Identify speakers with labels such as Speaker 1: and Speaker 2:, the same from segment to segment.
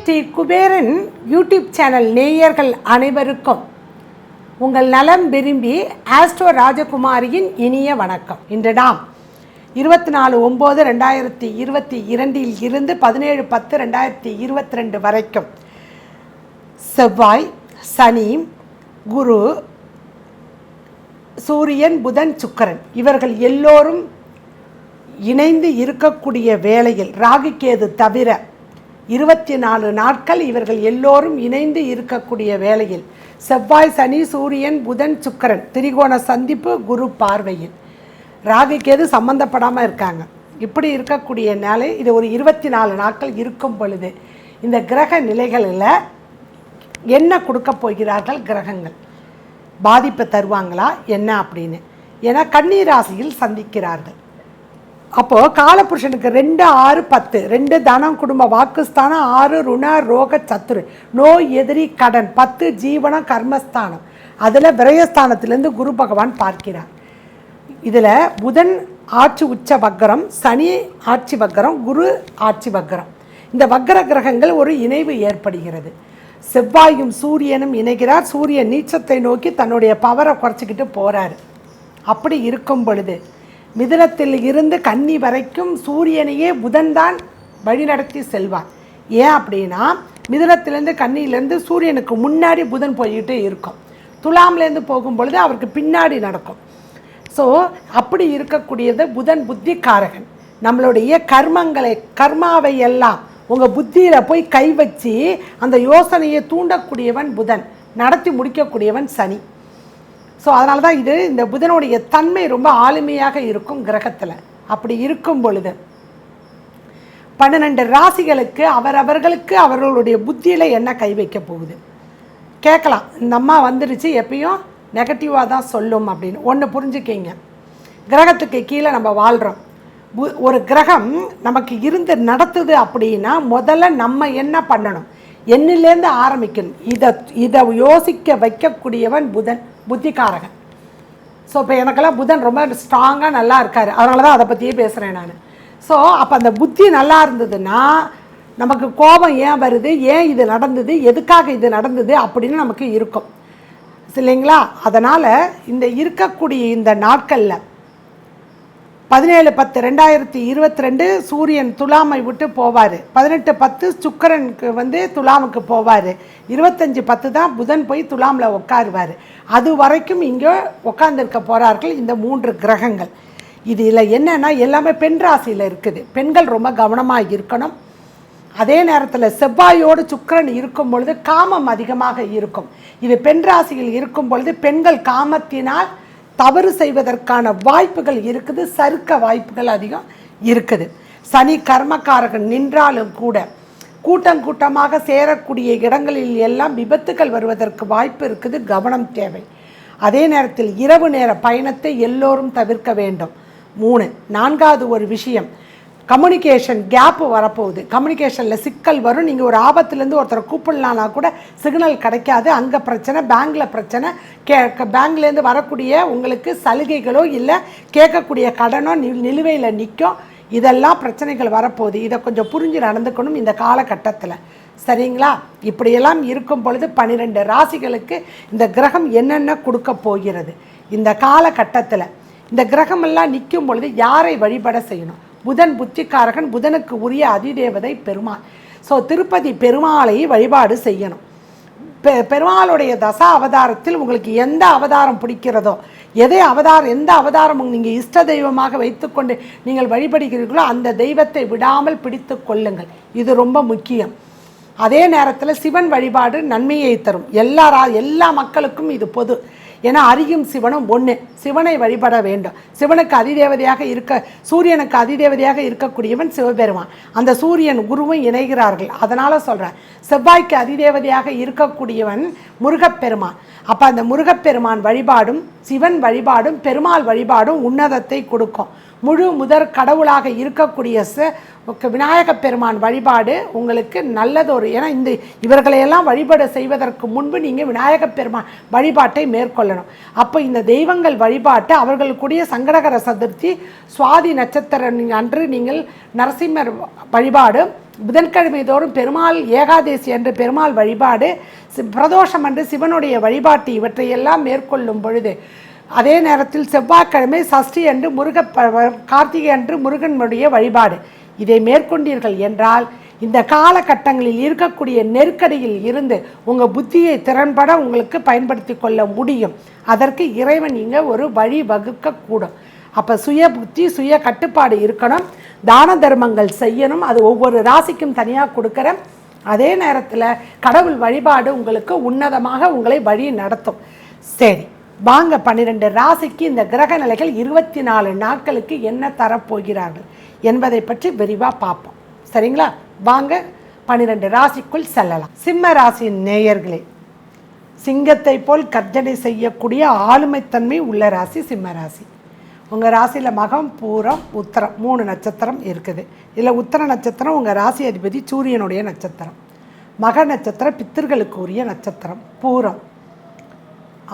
Speaker 1: Sri Kuberan YouTube channel நேயர்கள் அனைவருக்கும் உங்கள் நலம் விரும்பி ஆஸ்ட்ரோ ராஜகுமாரியின் இனிய வணக்கம். இன்று நாம் இருபத்தி நாலு ஒம்பது ரெண்டாயிரத்தி இருபத்தி இரண்டில் இருந்து பதினேழு பத்து ரெண்டாயிரத்தி இருபத்தி ரெண்டு வரைக்கும் செவ்வாய் சனி குரு சூரியன் புதன் சுக்கிரன். இவர்கள் எல்லோரும் இணைந்து இருக்கக்கூடிய வேளையில் ராகுகேது தவிர இருபத்தி நாலு நாட்கள் இவர்கள் எல்லோரும் இணைந்து இருக்கக்கூடிய வேளையில் செவ்வாய் சனி சூரியன் புதன் சுக்கிரன் திரிகோண சந்திப்பு குரு பார்வையில். ராகுகேது சம்பந்தப்படாமல் இருக்காங்க. இப்படி இருக்கக்கூடிய நாளை இது ஒரு இருபத்தி நாலு நாட்கள் இருக்கும் பொழுது இந்த கிரக நிலைகளில் என்ன கொடுக்க போகிறார்கள் கிரகங்கள்? பாதிப்பை தருவாங்களா என்ன அப்படின்னு? ஏன்னா கன்னி ராசியில் சந்திக்கிறார்கள். அப்போது காலபுருஷனுக்கு ரெண்டு ஆறு பத்து ரெண்டு தனம் குடும்ப வாக்குஸ்தானம் ஆறு ருண ரோக சத்துரு நோய் எதிரி கடன் பத்து ஜீவனம் கர்மஸ்தானம். அதில் விரயஸ்தானத்திலேருந்து குரு பகவான் பார்க்கிறார். இதில் புதன் ஆட்சி உச்ச வக்கரம் சனி ஆட்சி வக்கரம் குரு ஆட்சி வக்கரம் இந்த வக்கர கிரகங்கள் ஒரு இணைவு ஏற்படுகிறது. செவ்வாயும் சூரியனும் இணைகிறார். சூரியன் நீச்சத்தை நோக்கி தன்னுடைய பவரை குறைச்சிக்கிட்டு போகிறாரு அப்படி இருக்கும் பொழுது மிதுனத்தில் இருந்து கன்னி வரைக்கும் சூரியனையே புதன்தான் வழிநடத்தி செல்வார். ஏன் அப்படின்னா மிதுனத்திலேருந்து கன்னியிலேருந்து சூரியனுக்கு முன்னாடி புதன் போய்கிட்டே இருக்கும். துலாம்லேருந்து போகும் பொழுது அவருக்கு பின்னாடி நடக்கும். ஸோ அப்படி இருக்கக்கூடியது புதன் புத்தி காரகன் நம்மளுடைய கர்மங்களை கர்மாவை எல்லாம் உங்கள் புத்தியில் போய் கை வச்சு அந்த யோசனையை தூண்டக்கூடியவன் புதன். நடத்தி முடிக்கக்கூடியவன் சனி. ஸோ அதனால தான் இது இந்த புதனுடைய தன்மை ரொம்ப ஆளுமையாக இருக்கும் கிரகத்தில். அப்படி இருக்கும் பொழுது பன்னிரெண்டு ராசிகளுக்கு அவரவர்களுக்கு அவர்களுடைய புத்தியில் என்ன கை வைக்க போகுது? கேட்கலாம். இந்த அம்மா வந்துருச்சு எப்பயும் நெகட்டிவாக தான் சொல்லும் அப்படின்னு. ஒன்று புரிஞ்சுக்கிங்க. கிரகத்துக்கு கீழே நம்ம வாழ்கிறோம் ஒரு கிரகம் நமக்கு இருந்து நடத்துது அப்படின்னா முதல்ல நம்ம என்ன பண்ணணும்? என்னிலேருந்து ஆரம்பிக்கணும். இதை இதை யோசிக்க வைக்கக்கூடியவன் புதன் புத்திகாரகன். ஸோ இப்போ எனக்கெல்லாம் புதன் ரொம்ப ஸ்ட்ராங்காக நல்லா இருக்கார். அதனால தான் அதை பற்றியே பேசுகிறேன் நான். ஸோ அப்போ அந்த புத்தி நல்லா இருந்ததுன்னா நமக்கு கோபம் ஏன் வருது? ஏன் இது நடந்தது? எதுக்காக இது நடந்தது? அப்படின்னு நமக்கு இருக்கும். இல்லைங்களா அதனால் இந்த இருக்கக்கூடிய இந்த நாட்களில் பதினேழு பத்து ரெண்டாயிரத்தி இருபத்தி ரெண்டு சூரியன் துலாமை விட்டு போவார். பதினெட்டு பத்து சுக்கரனுக்கு வந்து துலாமுக்கு போவார். இருபத்தஞ்சி பத்து தான் புதன் போய் துலாமில் உட்காருவார் அது வரைக்கும் இங்கே உட்காந்துருக்க போகிறார்கள் இந்த மூன்று கிரகங்கள். இதில் என்னென்னா எல்லாமே பெண் ராசியில் இருக்குது. பெண்கள் ரொம்ப கவனமாக இருக்கணும். அதே நேரத்தில் செவ்வாயோடு சுக்கிரன் இருக்கும் பொழுது காமம் அதிகமாக இருக்கும். இது பெண் ராசியில் இருக்கும் பொழுது பெண்கள் காமத்தினால் தவறு செய்வதற்கான வாய்ப்புகள் இருக்குது சறுக்க வாய்ப்புகள் அதிகம் இருக்குது. சனி கர்மக்காரகன் நின்றாலும் கூட கூட்டம் கூட்டமாக சேரக்கூடிய இடங்களில் எல்லாம் விபத்துகள் வருவதற்கு வாய்ப்பு இருக்குது கவனம் தேவை. அதே நேரத்தில் இரவு நேர பயணத்தை எல்லோரும் தவிர்க்க வேண்டும். மூணு நான்காவது ஒரு விஷயம் கம்யூனிகேஷன் கேப்பு வரப்போகுது. கம்யூனிகேஷனில் சிக்கல் வரும். நீங்கள் ஒரு ஆபத்துலேருந்து ஒருத்தரை கூப்பிடலான்னா கூட சிக்னல் கிடைக்காது. அங்கே பிரச்சனை பேங்க்கில் பிரச்சனை கே பேங்க்லேருந்து வரக்கூடிய உங்களுக்கு சலுகைகளோ இல்லை கேட்கக்கூடிய கடனோ நி நிலுவையில் நிற்கும் இதெல்லாம் பிரச்சனைகள் வரப்போகுது. இதை கொஞ்சம் புரிஞ்சு நடந்துக்கணும் இந்த காலகட்டத்தில். சரிங்களா? இப்படியெல்லாம் இருக்கும் பொழுது பன்னிரெண்டு ராசிகளுக்கு இந்த கிரகம் என்னென்ன கொடுக்க போகிறது? இந்த காலகட்டத்தில். இந்த கிரகமெல்லாம் நிற்கும் பொழுது யாரை வழிபட செய்யணும்? புதன் புத்திக்காரகன் புதனுக்கு உரிய அதிதேவதை பெருமாள். ஸோ திருப்பதி பெருமாளை வழிபாடு செய்யணும். பெ பெருமாளுடைய தசா அவதாரத்தில் உங்களுக்கு எந்த அவதாரம் பிடிக்கிறதோ எதை அவதாரம் எந்த அவதாரம் நீங்கள் இஷ்ட தெய்வமாக வைத்துக்கொண்டு நீங்கள் வழிபடுகிறீர்களோ அந்த தெய்வத்தை விடாமல் பிடித்து கொள்ளுங்கள். இது ரொம்ப முக்கியம். அதே நேரத்தில் சிவன் வழிபாடு நன்மையை தரும். எல்லாரா எல்லா மக்களுக்கும் இது பொது. ஏன்னா அரியும் சிவனும் ஒன்று சிவனை வழிபட வேண்டும். சிவனுக்கு அதிதேவதையாக இருக்க சூரியனுக்கு அதிதேவதையாக இருக்கக்கூடியவன் சிவபெருமான். அந்த சூரியன் குருவும் இணைகிறார்கள். அதனால் சொல்கிறேன் செவ்வாய்க்கு அதிதேவதையாக இருக்கக்கூடியவன் முருகப்பெருமான். அப்போ அந்த முருகப்பெருமான் வழிபாடும் சிவன் வழிபாடும் பெருமாள் வழிபாடும் உன்னதத்தை கொடுக்கும். முழு முதற் கடவுளாக இருக்கக்கூடிய ச விநாயக பெருமான் வழிபாடு உங்களுக்கு நல்லதொரு ஏன்னா இந்த இவர்களையெல்லாம் வழிபாடு செய்வதற்கு முன்பு நீங்கள் விநாயக பெருமான் வழிபாட்டை மேற்கொள்ளணும். அப்போ இந்த தெய்வங்கள் வழிபாட்டு அவர்களுக்குரிய சங்கடகர சதுர்த்தி சுவாதி நட்சத்திர அன்று நீங்கள் நரசிம்மர் வழிபாடு புதன்கிழமை தோறும் பெருமாள் ஏகாதேசி அன்று பெருமாள் வழிபாடு பிரதோஷம் அன்று சிவனுடைய வழிபாட்டு இவற்றையெல்லாம் மேற்கொள்ளும் பொழுது அதே நேரத்தில் செவ்வாய்க்கிழமை சஷ்டி அன்று முருக ப- கார்த்திகை அன்று முருகனுடைய வழிபாடு. இதை மேற்கொண்டீர்கள் என்றால் இந்த காலகட்டங்களில் இருக்கக்கூடிய நெருக்கடியில் இருந்து உங்கள் புத்தியை திறன்பட உங்களுக்கு பயன்படுத்தி கொள்ள முடியும். அதற்கு இறைவன் இங்கே ஒரு வழி வகுக்கக்கூடும். அப்போ சுய புத்தி சுய கட்டுப்பாடு இருக்கணும். தான தர்மங்கள் செய்யணும். அது ஒவ்வொரு ராசிக்கும் தனியாக கொடுக்குற. அதே நேரத்தில் கடவுள் வழிபாடு உங்களுக்கு உன்னதமாக உங்களை வழி நடத்தும். சரி. வாங்க பன்னிரெண்டு ராசிக்கு இந்த கிரக நிலைகள் இருபத்தி நாலு நாட்களுக்கு என்ன தரப்போகிறார்கள் என்பதை பற்றி விரிவாக பார்ப்போம். சரிங்களா? வாங்க பன்னிரெண்டு ராசிக்குள் செல்லலாம். சிம்ம ராசியின் நேயர்களே சிங்கத்தை போல் கர்ஜனை செய்யக்கூடிய ஆளுமைத்தன்மை உள்ள ராசி சிம்ம ராசி. உங்கள் ராசியில் மகம் பூரம் உத்தரம் மூணு நட்சத்திரம் இருக்குது. இதில் உத்தர நட்சத்திரம் உங்கள் ராசி அதிபதி சூரியனுடைய நட்சத்திரம். மக நட்சத்திரம் பித்தர்களுக்கு உரிய நட்சத்திரம். பூரம்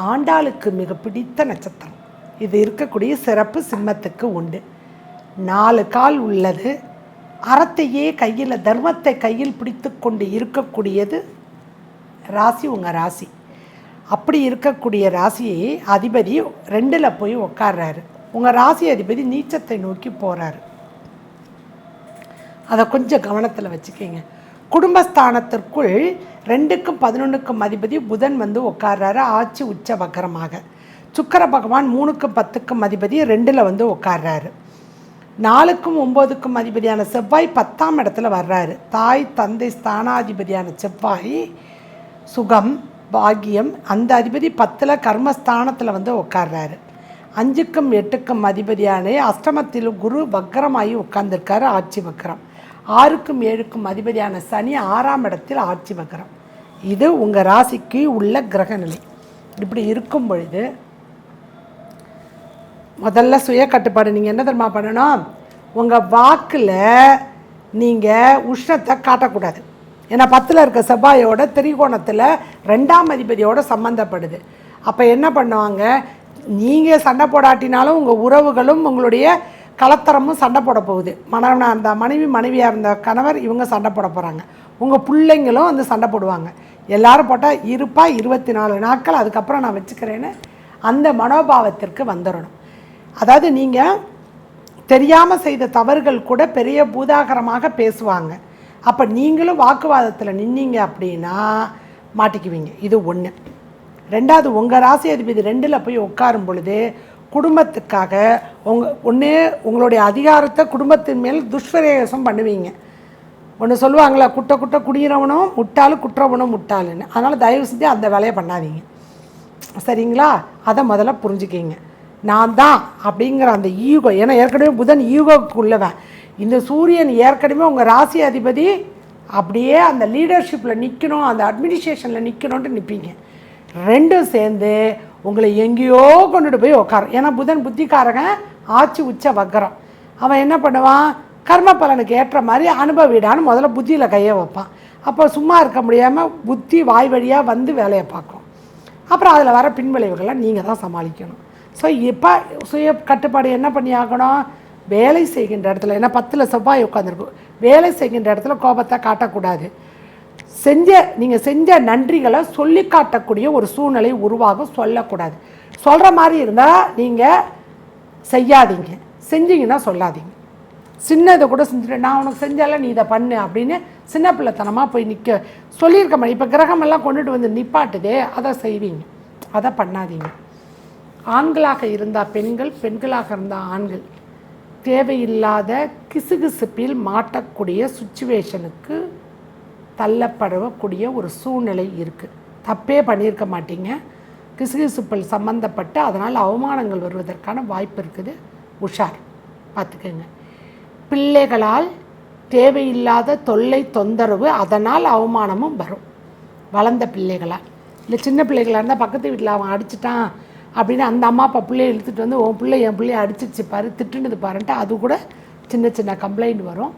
Speaker 1: ஆண்டாளுக்கு மிக பிடித்த நட்சத்திரம். இது இருக்கக்கூடிய சிறப்பு சிம்மத்துக்கு உண்டு. நாலு கால் உள்ளது. அறத்தையே கையில் தர்மத்தை கையில் பிடித்து கொண்டு இருக்கக்கூடியது ராசி உங்கள் ராசி. அப்படி இருக்கக்கூடிய ராசியை அதிபதி ரெண்டில் போய் உட்கார்றாரு உங்கள் ராசி அதிபதி நீச்சத்தை நோக்கி போகிறாரு அதை கொஞ்சம் கவனத்தில் வச்சுக்கிங்க. குடும்பஸ்தானத்திற்குள் ரெண்டுக்கும் பதினொன்றுக்கும் அதிபதி புதன் வந்து உட்கார்றாரு ஆட்சி உச்ச வக்கரமாக சுக்கர பகவான் மூணுக்கும் பத்துக்கும் அதிபதி ரெண்டில் வந்து உட்கார்றாரு நாலுக்கும் ஒம்போதுக்கும் அதிபதியான செவ்வாய் பத்தாம் இடத்துல வர்றாரு. தாய் தந்தை ஸ்தானாதிபதியான செவ்வாய் சுகம் பாக்கியம் அந்த அதிபதி பத்தில் கர்மஸ்தானத்தில் வந்து உட்கார்றாரு அஞ்சுக்கும் எட்டுக்கும் அதிபதியான அஷ்டமத்தில் குரு வக்கரமாகி உட்கார்ந்துருக்காரு ஆட்சி வக்கரம். ஆறுக்கும் ஏழுக்கும் அதிபதியான சனி ஆறாம் இடத்தில் ஆட்சி வக்கரம். இது உங்கள் ராசிக்கு உள்ள கிரகநிலை. இப்படி இருக்கும் பொழுது முதல்ல சுய கட்டுப்பாடு. நீங்கள் என்ன தெரியுமா பண்ணணும்? உங்கள் வாக்கில் நீங்கள் உஷ்ணத்தை காட்டக்கூடாது. ஏன்னா பத்தில் இருக்க செவ்வாயோட திரிகோணத்தில் ரெண்டாம் அதிபதியோட சம்மந்தப்படுது அப்போ என்ன பண்ணுவாங்க? நீங்கள் சண்டை போடாட்டினாலும் உங்கள் உறவுகளும் உங்களுடைய கலத்தரமும் சண்டை போட போகுது. மனைவனாக இருந்த மனைவி மனைவியாக இருந்த கணவர் இவங்க சண்டை போட போகிறாங்க உங்கள் பிள்ளைங்களும் வந்து சண்டை போடுவாங்க. எல்லாரும் போட்டால் இருப்பா இருபத்தி நாலு நாட்கள் அதுக்கப்புறம் நான் வச்சுக்கிறேன்னு அந்த மனோபாவத்திற்கு வந்துடணும். அதாவது நீங்கள் தெரியாமல் செய்த தவறுகள் கூட பெரிய பூதாகரமாக பேசுவாங்க. அப்போ நீங்களும் வாக்குவாதத்தில் நின்னீங்க அப்படின்னா மாட்டிக்குவீங்க. இது ஒன்று ரெண்டாவது உங்கள் ராசி அதிபதி ரெண்டில் போய் உட்காரும் பொழுது குடும்பத்துக்காக உங்கள் ஒன்றே உங்களுடைய அதிகாரத்தை குடும்பத்தின் மேல் துஷ்பிரயோகம் பண்ணுவீங்க. ஒன்று சொல்லுவாங்களா குட்டை குட்டை குடிகிறவனும் முட்டாலும் குற்றவனும் முட்டாளுன்னு. அதனால் தயவு செஞ்சு அந்த வேலையை பண்ணாதீங்க. சரிங்களா? அதை முதல்ல புரிஞ்சுக்கிங்க. நான் தான் அப்படிங்கிற அந்த ஈகோ ஏன்னா ஏற்கனவே புதன் ஈகோவுக்கு உள்ளவன் இந்த சூரியன் ஏற்கனவே உங்கள் ராசி அதிபதி அப்படியே அந்த லீடர்ஷிப்பில் நிற்கணும் அந்த அட்மினிஸ்ட்ரேஷனில் நிற்கணுன்ட்டு நிற்பீங்க ரெண்டும் சேர்ந்து உங்களை எங்கேயோ கொண்டுட்டு போய் உட்காரும் ஏன்னா புதன் புத்திக்காரகன் ஆட்சி உச்ச வக்கரம். அவன் என்ன பண்ணுவான்? கர்ம பலனுக்கு ஏற்ற மாதிரி அனுபவிடான்னு முதல்ல புத்தியில் கையை வைப்பான். அப்போ சும்மா இருக்க முடியாமல் புத்தி வாய் வழியாக வந்து வேலையை பார்க்கும். அப்புறம் அதில் வர பின்விளைவுகளை நீங்கள் தான் சமாளிக்கணும். ஸோ இப்போ சுய கட்டுப்பாடு என்ன பண்ணி ஆகணும்? வேலை செய்கின்ற இடத்துல ஏன்னா பத்தில் செவ்வாய் உட்காந்துருக்கும் வேலை செய்கின்ற இடத்துல கோபத்தை காட்டக்கூடாது. செஞ்ச நீங்கள் செஞ்ச நன்றிகளை சொல்லி காட்டக்கூடிய ஒரு சூழ்நிலை உருவாக சொல்லக்கூடாது. சொல்கிற மாதிரி இருந்தால் நீங்கள் செய்யாதீங்க. செஞ்சீங்கன்னா சொல்லாதீங்க. சின்னதை கூட செஞ்சுட்டு நான் உனக்கு செஞ்சால நீ இதை பண்ணு அப்படின்னு சின்ன பிள்ளைத்தனமாக போய் நிற்க சொல்லியிருக்க மாதிரி இப்போ கிரகமெல்லாம் கொண்டுட்டு வந்து நிப்பாட்டுதே அதை செய்வீங்க. அதை பண்ணாதீங்க. ஆண்களாக இருந்தால் பெண்கள் பெண்களாக இருந்தால் ஆண்கள். தேவையில்லாத கிசுகிசுப்பில் மாட்டக்கூடிய சுச்சுவேஷனுக்கு தள்ளப்படக்கூடிய ஒரு சூழ்நிலை இருக்குது தப்பே பண்ணியிருக்க மாட்டீங்க. கிசுகிசுப்பல் சம்மந்தப்பட்டு அதனால் அவமானங்கள் வருவதற்கான வாய்ப்பு இருக்குது. உஷார். பார்த்துக்கோங்க. பிள்ளைகளால் தேவையில்லாத தொல்லை தொந்தரவு அதனால் அவமானமும் வரும். வளர்ந்த பிள்ளைகளால். இல்லை சின்ன பிள்ளைகளாக இருந்தால் பக்கத்து வீட்டில் அவன் அடிச்சிட்டான் அப்படின்னு அந்த அம்மா அப்பா பிள்ளைய இழுத்துட்டு வந்து உன் பிள்ளை என் பிள்ளைய அடிச்சிச்சு பாரு திட்டுனது பாருன்ட்டு அது கூட சின்ன சின்ன கம்ப்ளைண்ட் வரும்.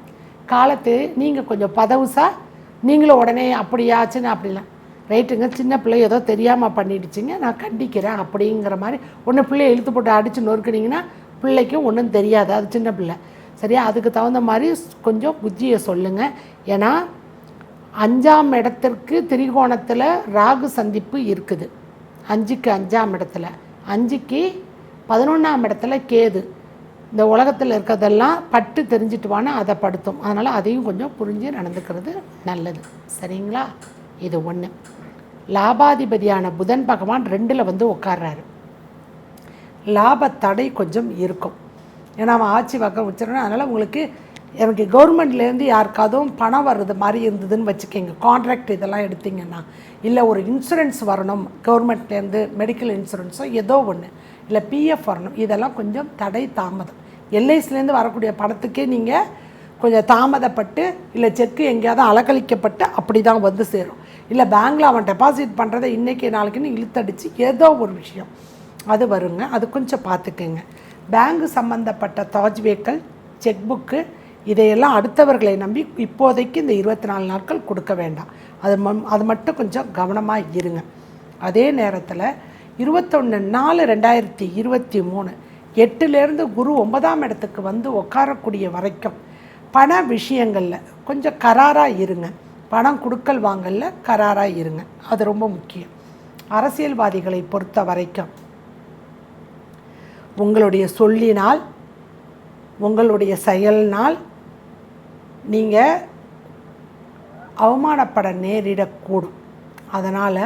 Speaker 1: காலத்து நீங்கள் கொஞ்சம் பதவுசாக நீங்களும் உடனே அப்படியாச்சுன்னு அப்படிலாம். ரைட்டுங்க சின்ன பிள்ளை ஏதோ தெரியாமல் பண்ணிடுச்சிங்க நான் கண்டிக்கிறேன் அப்படிங்கிற மாதிரி. ஒன்று பிள்ளைய இழுத்து போட்டு அடித்து நொறுக்குனீங்கன்னா பிள்ளைக்கும் ஒன்றும் தெரியாது அது சின்ன பிள்ளை. சரியா? அதுக்கு தகுந்த மாதிரி கொஞ்சம் புத்தியை சொல்லுங்கள் ஏன்னா அஞ்சாம் இடத்திற்கு திரிகோணத்தில் ராகு சந்திப்பு இருக்குது. அஞ்சுக்கு அஞ்சாம் இடத்துல. அஞ்சுக்கு பதினொன்றாம் இடத்துல கேது. இந்த உலகத்தில் இருக்கிறதெல்லாம் பட்டு தெரிஞ்சிட்டு வானா அதை படுத்தும். அதனால் அதையும் கொஞ்சம் புரிஞ்சு நடந்துக்கிறது நல்லது. சரிங்களா? இது ஒன்று லாபாதிபதியான புதன் பகவான் ரெண்டில் வந்து உட்கார்றாரு. லாப தடை கொஞ்சம் இருக்கும். ஏன்னா அவன் ஆட்சி வக்க வச்சிருக்கணும் அதனால் உங்களுக்கு எனக்கு கவர்மெண்ட்லேருந்து யாருக்காதும் பணம் வர்றது மாதிரி இருந்ததுன்னு வச்சுக்கோங்க. கான்ட்ராக்ட் இதெல்லாம் எடுத்திங்கன்னா இல்லை ஒரு இன்சூரன்ஸ் வரணும் கவர்மெண்ட்லேருந்து மெடிக்கல் இன்சூரன்ஸோ ஏதோ ஒன்று இல்லை பிஎஃப் வரணும் இதெல்லாம் கொஞ்சம் தடை தாமதம். எல்ஐசிலேருந்து வரக்கூடிய பணத்துக்கே நீங்கள் கொஞ்சம் தாமதப்பட்டு இல்லை செக்கு எங்கேயாவது அலக்கழிக்கப்பட்டு அப்படி தான் வந்து சேரும். இல்லை பேங்க்கில் அவன் டெபாசிட் பண்ணுறதை இன்றைக்கி நாளைக்குன்னு இழுத்தடிச்சு ஏதோ ஒரு விஷயம். அது வருங்க. அது கொஞ்சம் பார்த்துக்குங்க. பேங்கு சம்மந்தப்பட்ட தாஜ்வேக்கள் செக் புக்கு இதையெல்லாம் அடுத்தவர்களை நம்பி இப்போதைக்கு இந்த இருபத்தி நாலு நாட்கள் கொடுக்க வேண்டாம். அது ம அது மட்டும் கொஞ்சம் கவனமாக இருங்க. அதே நேரத்தில் இருபத்தொன்று நாலு ரெண்டாயிரத்தி இருபத்தி மூணு எட்டுலேருந்து குரு ஒன்பதாம் இடத்துக்கு வந்து உட்காரக்கூடிய வரைக்கும் பண விஷயங்களில் கொஞ்சம் கராராக இருங்க. பணம் கொடுக்கல் வாங்கல கராராக இருங்க. அது ரொம்ப முக்கியம். அரசியல்வாதிகளை பொறுத்த வரைக்கும் உங்களுடைய சொல்லினால் உங்களுடைய செயல்னால் நீங்கள் அவமானப்பட நேரிடக்கூடும். அதனால்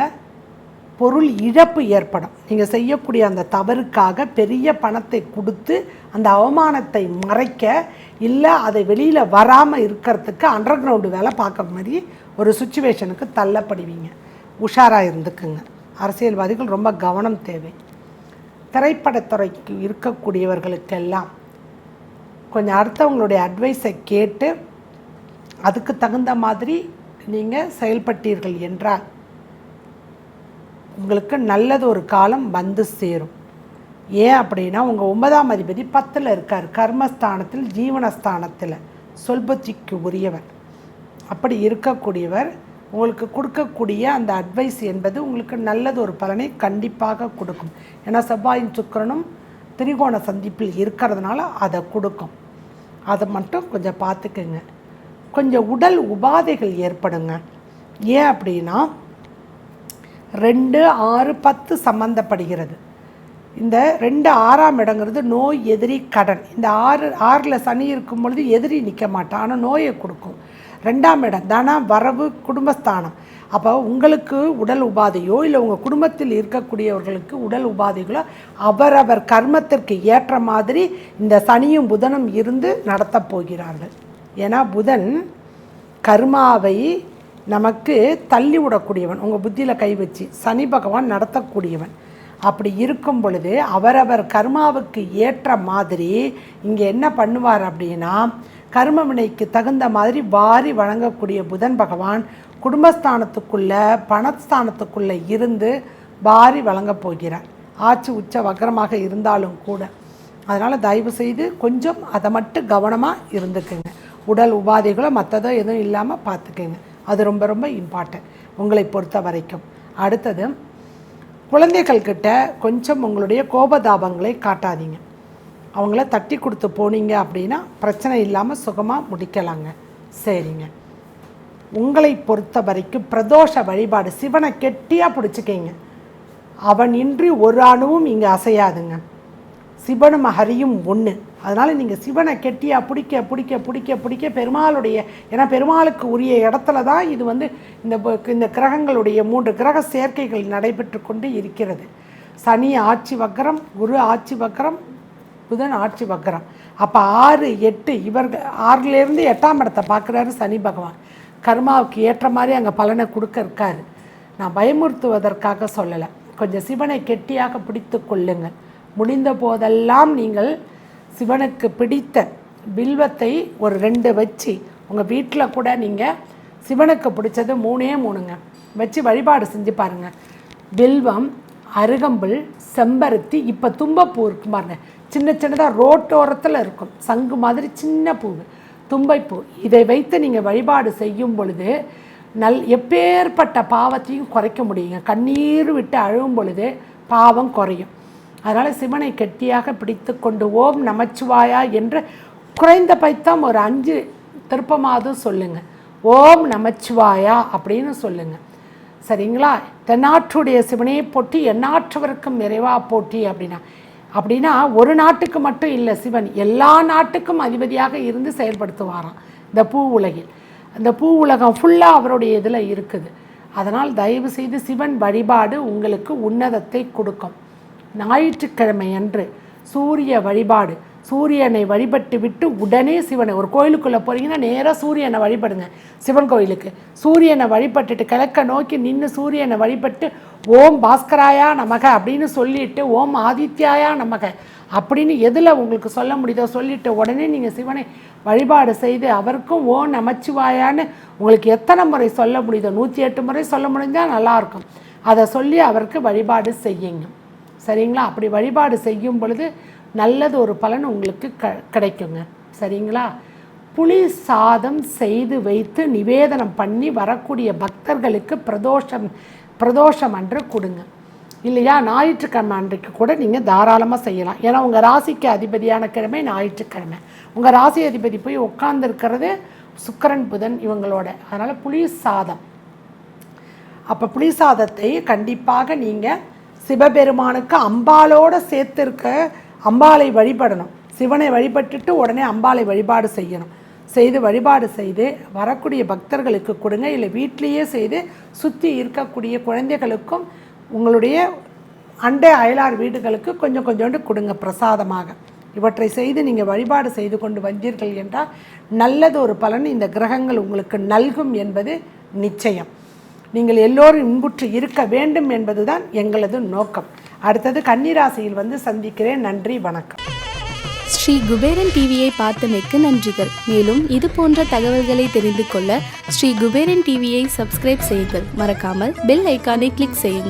Speaker 1: பொருள் இழப்பு ஏற்படும். நீங்கள் செய்யக்கூடிய அந்த தவறுக்காக பெரிய பணத்தை கொடுத்து அந்த அவமானத்தை மறைக்க இல்லை அதை வெளியில் வராமல் இருக்கிறதுக்கு அண்டர் கிரவுண்டு வேலை பார்க்க மாதிரி ஒரு சுச்சுவேஷனுக்கு தள்ளப்படுவீங்க. உஷாராக இருந்துக்குங்க. அரசியல்வாதிகள் ரொம்ப கவனம் தேவை. திரைப்படத்துறைக்கு இருக்கக்கூடியவர்களுக்கெல்லாம் கொஞ்சம் அடுத்தவங்களுடைய அட்வைஸை கேட்டு அதுக்கு தகுந்த மாதிரி நீங்கள் செயல்பட்டீர்கள் என்றால் உங்களுக்கு நல்லது ஒரு காலம் வந்து சேரும். ஏன் அப்படின்னா உங்கள் ஒன்பதாம் அதிபதி பத்தில் இருக்கார். கர்மஸ்தானத்தில் ஜீவனஸ்தானத்தில். சொல்பத்திக்கு உரியவர். அப்படி இருக்கக்கூடியவர் உங்களுக்கு கொடுக்கக்கூடிய அந்த அட்வைஸ் என்பது உங்களுக்கு நல்லது ஒரு பலனை கண்டிப்பாக கொடுக்கும். ஏன்னா செவ்வாயின் சுக்கிரனும் திரிகோண சந்திப்பில் இருக்கிறதுனால அதை கொடுக்கும். அதை மட்டும் கொஞ்சம் பார்த்துக்குங்க. கொஞ்சம் உடல் உபாதைகள் ஏற்படுங்க. ஏன் அப்படின்னா ரெண்டு ஆறு பத்து சம்மந்தப்படுகிறது இந்த ரெண்டு ஆறாம் இடங்கிறது நோய் எதிரி கடன். இந்த ஆறு ஆறில் சனி இருக்கும் பொழுது எதிரி நிற்க மாட்டான் ஆனால் நோயை கொடுக்கும். ரெண்டாம் இடம் தன வரவு குடும்பஸ்தானம். அப்போ உங்களுக்கு உடல் உபாதையோ இல்லை உங்கள் குடும்பத்தில் இருக்கக்கூடியவர்களுக்கு உடல் உபாதைகளோ அவரவர் கர்மத்திற்கு ஏற்ற மாதிரி இந்த சனியும் புதனும் இருந்து நடத்தப் போகிறார்கள். ஏன்னா புதன் கர்மாவை நமக்கு தள்ளி விடக்கூடியவன் உங்கள் புத்தியில் கை வச்சு சனி பகவான் நடத்தக்கூடியவன். அப்படி இருக்கும் பொழுது அவரவர் கர்மாவுக்கு ஏற்ற மாதிரி இங்கே என்ன பண்ணுவார் அப்படின்னா கர்ம வினைக்கு தகுந்த மாதிரி வாரி வழங்கக்கூடிய புதன் பகவான் குடும்பஸ்தானத்துக்குள்ள பணஸ்தானத்துக்குள்ளே இருந்து வாரி வழங்கப் போகிறார். ஆட்சி உச்ச வக்கரமாக இருந்தாலும் கூட. அதனால் தயவு செய்து கொஞ்சம் அதை மட்டும் கவனமாக இருந்துக்குங்க. உடல் உபாதைகளோ மற்றதோ எதுவும் இல்லாமல் பார்த்துக்குங்க அது ரொம்ப ரொம்ப இம்பார்ட்டன்ட் உங்களை பொறுத்த வரைக்கும் அடுத்தது குழந்தைகள்கிட்ட கொஞ்சம் உங்களுடைய கோபதாபங்களை காட்டாதீங்க. அவங்கள தட்டி கொடுத்து போனீங்க அப்படின்னா பிரச்சனை இல்லாமல் சுகமாக முடிக்கலாங்க. சரிங்க. உங்களை பொறுத்த வரைக்கும் பிரதோஷ வழிபாடு சிவனை கெட்டியாக பிடிச்சிக்கிங்க. அவன் இன்றி ஒரு அணுவும் இங்கே அசையாதுங்க. சிவனும் ஹரியும் ஒன்று அதனால் நீங்கள் சிவனை கெட்டியாக பிடிக்க பிடிக்க பிடிக்க பிடிக்க பெருமாளுடைய ஏன்னா பெருமாளுக்கு உரிய இடத்துல தான் இது வந்து இந்த இந்த கிரகங்களுடைய மூன்று கிரக சேர்க்கைகள் நடைபெற்று கொண்டு இருக்கிறது. சனி ஆட்சி வக்கரம் குரு ஆட்சி வக்கரம் புதன் ஆட்சி வக்கரம் அப்போ ஆறு எட்டு இவர்கள் ஆறுலேருந்து எட்டாம் இடத்தை பார்க்குறாரு சனி பகவான். கர்மாவுக்கு ஏற்ற மாதிரி அங்கே பலனை கொடுக்க இருக்காரு. நான் பயமுறுத்துவதற்காக சொல்லலை. கொஞ்சம் சிவனை கெட்டியாக பிடித்து கொள்ளுங்கள். முடிந்த போதெல்லாம் நீங்கள் சிவனுக்கு பிடித்த பில்வத்தை ஒரு ரெண்டு வச்சு உங்கள் வீட்டில் கூட நீங்கள் சிவனுக்கு பிடிச்சது மூணே மூணுங்க. வச்சு வழிபாடு செஞ்சு பாருங்கள் பில்வம் அருகம்புல் செம்பருத்தி இப்போ தும்பப்பூ இருக்கு பாருங்க. சின்ன சின்னதாக ரோட்டோரத்தில் இருக்கும். சங்கு மாதிரி சின்ன பூ தும்பைப்பூ. இதை வைத்து நீங்கள் வழிபாடு செய்யும் பொழுது நல் எப்பேற்பட்ட பாவத்தையும் குறைக்க முடியுங்க. கண்ணீர் விட்டு அழுவும் பொழுது பாவம் குறையும். அதனால் சிவனை கெட்டியாக பிடித்து கொண்டு ஓம் நமச்சிவாயா என்று குறைந்த பைத்தம் ஒரு அஞ்சு திருப்பமாவது சொல்லுங்கள் ஓம் நமச்சிவாயா அப்படின்னு சொல்லுங்கள் சரிங்களா? தென்னாற்றுடைய சிவனையை போட்டி எந்நாற்றவருக்கும் நிறைவா போட்டி அப்படின்னா. அப்படின்னா ஒரு நாட்டுக்கு மட்டும் இல்லை சிவன் எல்லா நாட்டுக்கும் அதிபதியாக இருந்து செயல்படுத்துவாராம் இந்த பூ உலகில். அந்த பூ உலகம் ஃபுல்லாக அவருடைய இதில் இருக்குது. அதனால் தயவு செய்து சிவன் வழிபாடு உங்களுக்கு உன்னதத்தை கொடுக்கும். ஞாயிற்றுக்கிழமை அன்று சூரிய வழிபாடு. சூரியனை வழிபட்டு விட்டு உடனே சிவனை ஒரு கோயிலுக்குள்ளே போகிறீங்கன்னா நேராக சூரியனை வழிபடுங்க. சிவன் கோயிலுக்கு. சூரியனை வழிபட்டுட்டு கிழக்க நோக்கி நின்று சூரியனை வழிபட்டு ஓம் பாஸ்கராயா நமக அப்படின்னு சொல்லிட்டு ஓம் ஆதித்யாயா நமக அப்படின்னு எதில் உங்களுக்கு சொல்ல முடியுதோ சொல்லிட்டு உடனே நீங்கள் சிவனை வழிபாடு செய்து அவருக்கும் ஓ நமச்சிவாயான்னு உங்களுக்கு எத்தனை முறை சொல்ல முடியுதோ நூற்றி எட்டு முறை சொல்ல முடிஞ்சால் நல்லாயிருக்கும் அதை சொல்லி அவருக்கு வழிபாடு செய்யுங்க. சரிங்களா? அப்படி வழிபாடு செய்யும் பொழுது நல்லது ஒரு பலன் உங்களுக்கு க கிடைக்குங்க. சரிங்களா? புளி சாதம் செய்து வைத்து நிவேதனம் பண்ணி வரக்கூடிய பக்தர்களுக்கு பிரதோஷம் பிரதோஷம் அன்று கொடுங்க. இல்லையா? ஞாயிற்றுக்கிழமை அன்றைக்கு கூட நீங்கள் தாராளமாக செய்யலாம். ஏன்னா உங்கள் ராசிக்கு அதிபதியான கிழமை ஞாயிற்றுக்கிழமை. உங்கள் ராசி அதிபதி போய் உட்கார்ந்துருக்கிறது சுக்கரன் புதன் இவங்களோட. அதனால் புளி சாதம். அப்போ புளி சாதத்தை கண்டிப்பாக நீங்கள் சிவபெருமானுக்கு அம்பாலோடு சேர்த்துருக்க அம்பாளை வழிபடணும். சிவனை வழிபட்டுட்டு உடனே அம்பாளை வழிபாடு செய்யணும். செய்து வழிபாடு செய்து வரக்கூடிய பக்தர்களுக்கு கொடுங்க. இல்லை வீட்லேயே செய்து சுற்றி இருக்கக்கூடிய குழந்தைகளுக்கும் உங்களுடைய அண்டை அயலார் வீடுகளுக்கு கொஞ்சம் கொஞ்சோண்டு கொடுங்க பிரசாதமாக. இவற்றை செய்து நீங்கள் வழிபாடு செய்து கொண்டு வந்தீர்கள் என்றால் நல்லது ஒரு பலன் இந்த கிரகங்கள் உங்களுக்கு நல்கும் என்பது நிச்சயம். நீங்கள் எல்லோரும் இன்புற்று இருக்க வேண்டும் என்பதுதான் எங்களது நோக்கம். அடுத்தது கன்னிராசியில் வந்து சந்திக்கிறேன். நன்றி வணக்கம்.
Speaker 2: ஸ்ரீ குபேரன் டிவியை பார்த்தமைக்கு நன்றிகள். மேலும் இது போன்ற தகவல்களை தெரிந்து கொள்ள ஸ்ரீ குபேரன் டிவியை சப்ஸ்கிரைப் செய்யுங்கள். மறக்காமல் பெல் ஐக்கானை கிளிக் செய்யுங்கள்.